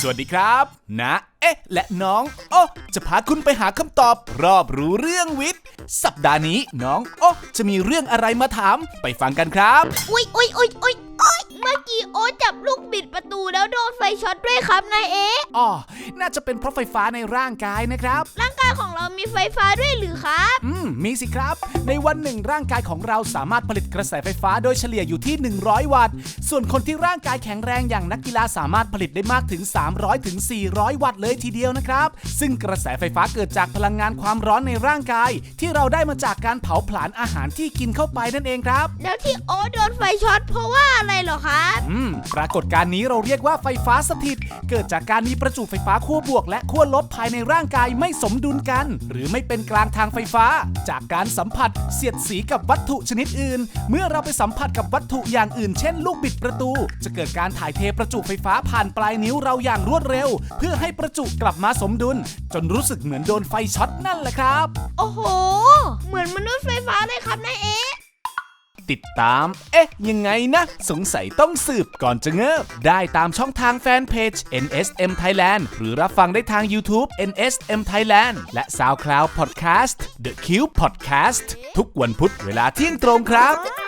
สวัสดีครับ นะ เอ๊ะ และน้องโอ้จะพาคุณไปหาคำตอบ รอบรู้เรื่องวิทย์ สัปดาห์นี้น้องโอ้จะมีเรื่องอะไรมาถาม ไปฟังกันครับ อุ๊ยอุ๊ยอุ๊ยอุ๊ยอุ๊ยเมื่อกี้โอ๊ตจับลูกบิด ประตูแล้วโดนไฟช็อตด้วยครับนายเอ๊ะอ๋อ น่าจะเป็นเพราะไฟฟ้าในร่างกายนะครับ ร่างกายของเรามีไฟฟ้าด้วยหรือครับ อืม มีสิครับ ในวันหนึ่งร่างกายของเราสามารถผลิตกระแสไฟฟ้าโดยเฉลี่ยอยู่ที่ 100 วัตต์ ส่วนคนที่ร่างกายแข็งแรงอย่างนักกีฬาสามารถผลิตได้มากถึง 300ถึง400 วัตต์เลยทีเดียวนะครับ ซึ่งกระแสไฟฟ้าเกิดจากพลังงานความร้อนในร่างกาย ที่เราได้มาจากการเผาผลาญอาหารที่กินเข้าไปนั่นเองครับ แล้วที่โอ๊ตโดนไฟช็อตเพราะว่าอะไรเหรอครับ อืม ปรากฏการณ์นี้เราเรียกว่าไฟฟ้าสถิต เกิดจากการมีประจุไฟฟ้าขั้วบวก และขั้วลบภายในร่างกายไม่สมดุลกัน หรือไม่เป็นกลางทางไฟฟ้า จากการสัมผัสเสียดสีกับวัตถุชนิดอื่น เมื่อเราไปสัมผัสกับวัตถุอย่างอื่น เช่น ลูกบิดประตู จะเกิดการถ่ายเทประจุไฟฟ้าผ่านปลายนิ้วเราอย่างรวดเร็ว เพื่อให้ประจุกลับมาสมดุล จนรู้สึกเหมือนโดนไฟช็อตนั่นแหละครับ โอ้โห เหมือนมนุษย์ไฟฟ้าเลยครับนายเอ๊ะ ติดตาม เอ๊ะ ยังไงนะ สงสัยต้องสืบก่อนจะเงิบ ได้ตามช่องทางแฟนเพจ NSM Thailand หรือรับฟังได้ทาง YouTube NSM Thailand และ SoundCloud Podcast The Cube Podcast ทุกวันพุธเวลาเที่ยงตรงครับ